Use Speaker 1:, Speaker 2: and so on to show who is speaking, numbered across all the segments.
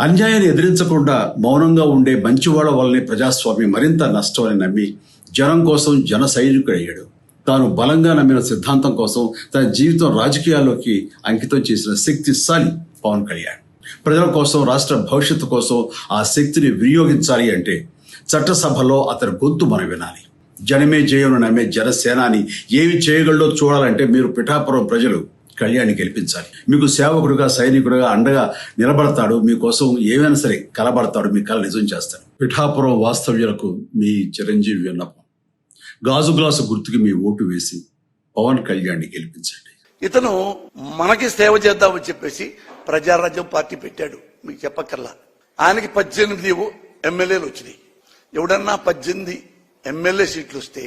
Speaker 1: అన్యాయాన్ని ఎదిరించకుండా మౌనంగా ఉండే మంచివాళ్ళ వల్లనే ప్రజాస్వామ్యం మరింత నష్టమని నమ్మి జనం కోసం జన సైనికుడయ్యాడు. తాను బలంగా నమ్మిన సిద్ధాంతం కోసం తన జీవితం రాజకీయాల్లోకి అంకితం చేసిన శక్తిశాలి పవన్ కళ్యాణ్. ప్రజల కోసం రాష్ట్ర భవిష్యత్తు కోసం ఆ శక్తిని వినియోగించాలి అంటే చట్టసభలో అతని గొంతు మనం వినాలి. జనమే జయను నమ్మే జనసేనాని ఏమి చేయగలడో చూడాలంటే మీరు పిఠాపురం ప్రజలు కళ్యాణ్ గెలిపించాలి. మీకు సేవకుడుగా సైనికుడుగా అండగా నిలబడతాడు. మీకోసం ఏమైనా సరే కలబడతాడు. మీ కళ నిజం చేస్తాడు. పిఠాపురం వాస్తవ్యులకు మీ చిరంజీవి విన్నపం. గాజు గ్లాసు గుర్తుకి మీ ఓటు వేసి పవన్ కళ్యాణ్ని గెలిపించండి.
Speaker 2: ఇతను మనకి సేవ చేద్దామని చెప్పేసి ప్రజారాజ్యం పార్టీ పెట్టాడు. మీకు చెప్పక్కర్లా. ఆయనకి పద్దెనిమిది ఎమ్మెల్యేలు వచ్చినాయి. ఎవడన్నా పద్దెనిమిది ఎమ్మెల్యే సీట్లు వస్తే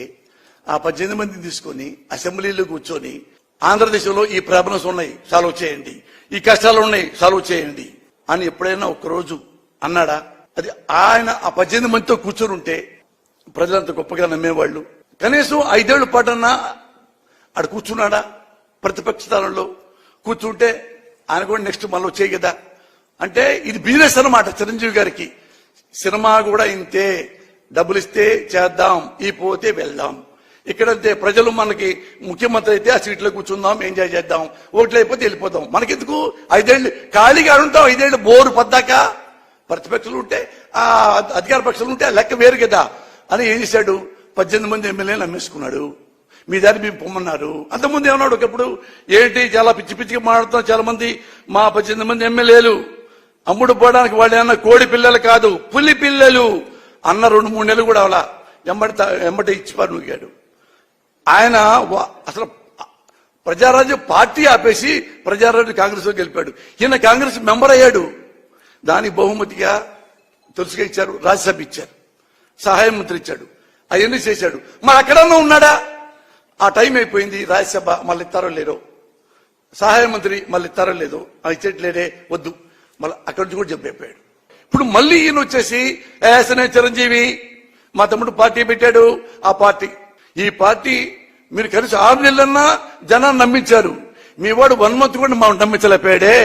Speaker 2: ఆ పద్దెనిమిది మందిని తీసుకొని అసెంబ్లీలో కూర్చొని ఆంధ్రదేశంలో ఈ ప్రాబ్లమ్స్ ఉన్నాయి సాల్వ్ చేయండి. ఈ కష్టాలు ఉన్నాయి సాల్వ్ చేయండి. అని ఎప్పుడైనా ఒక్కరోజు అన్నాడా? అది ఆయన ఆ పద్దెనిమిది మందితో కూర్చొని ఉంటే ప్రజలంత గొప్పగా నమ్మేవాళ్ళు. కనీసం ఐదేళ్ళ పాటన్నా ఆడ కూర్చున్నాడా? ప్రతిపక్ష స్థానంలో కూర్చుంటే ఆయన కూడా నెక్స్ట్ మళ్ళీ వచ్చేయి కదా. అంటే ఇది బిజినెస్ అనమాట చిరంజీవి గారికి. సినిమా కూడా ఇంతే. డబ్బులు ఇస్తే చేద్దాం ఈ పోతే వెళ్దాం. ఇక్కడంతే ప్రజలు మనకి ముఖ్యమంత్రి అయితే ఆ సీట్లో కూర్చుందాం ఎంజాయ్ చేద్దాం ఓట్లు అయిపోతే వెళ్ళిపోదాం మనకెందుకు? ఐదేళ్ళు ఖాళీగా ఉంటాం ఐదేళ్ళు బోరు పద్దాక ప్రతిపక్షాలు ఉంటే ఆ అధికార పక్షాలు ఉంటే ఆ లెక్క వేరు కదా అని ఏం చేశాడు? పద్దెనిమిది మంది ఎమ్మెల్యేలు అమ్మేసుకున్నాడు మీ దారి మేము పొమ్మన్నారు. అంతకుముందు ఏమన్నాడు ఒకప్పుడు? ఏంటి చాలా పిచ్చి పిచ్చిగా మాట్లాడుతున్నాం చాలా మంది మా పద్దెనిమిది మంది ఎమ్మెల్యేలు. అమ్ముడు పోవడానికి వాళ్ళు ఏమన్నా కోడి పిల్లలు కాదు పులి పిల్లలు అన్న రెండు మూడు నెలలు కూడా అవలా. ఎంబడి ఎమ్మటి ఇచ్చిపారు నూగాడు. ఆయన వా- అసలు ప్రజారాజ్యం పార్టీ ఆపేసి ప్రజారాజ్యం కాంగ్రెస్లో గెలిపాడు ఈయన కాంగ్రెస్ మెంబర్ అయ్యాడు. దానికి బహుమతిగా తులసిగా ఇచ్చారు రాజ్యసభ ఇచ్చారు సహాయ మంత్రి ఇచ్చాడు అవన్నీ చేశాడు. మరి అక్కడన్నా ఉన్నాడా? ఆ టైం అయిపోయింది రాజ్యసభ మళ్ళీ ఇస్తారో లేరో సహాయ మంత్రి మళ్ళీ ఇస్తారో లేదో ఆ ఇచ్చేట్లేదే వద్దు. మళ్ళీ అక్కడి నుంచి కూడా చెప్పైపోయాడు ఇప్పుడు మళ్ళీ ఈయన వచ్చేసి ఏసనే చిరంజీవి మా తమ్ముడు పార్టీ పెట్టాడు ఆ పార్టీ. ఈ పార్టీ మీరు కలిసి ఆరు నెలలన్నా జనాన్ని నమ్మించారు. మీ వాడు వన్ మంత్ కూడా మా నమ్మించలేపాడే.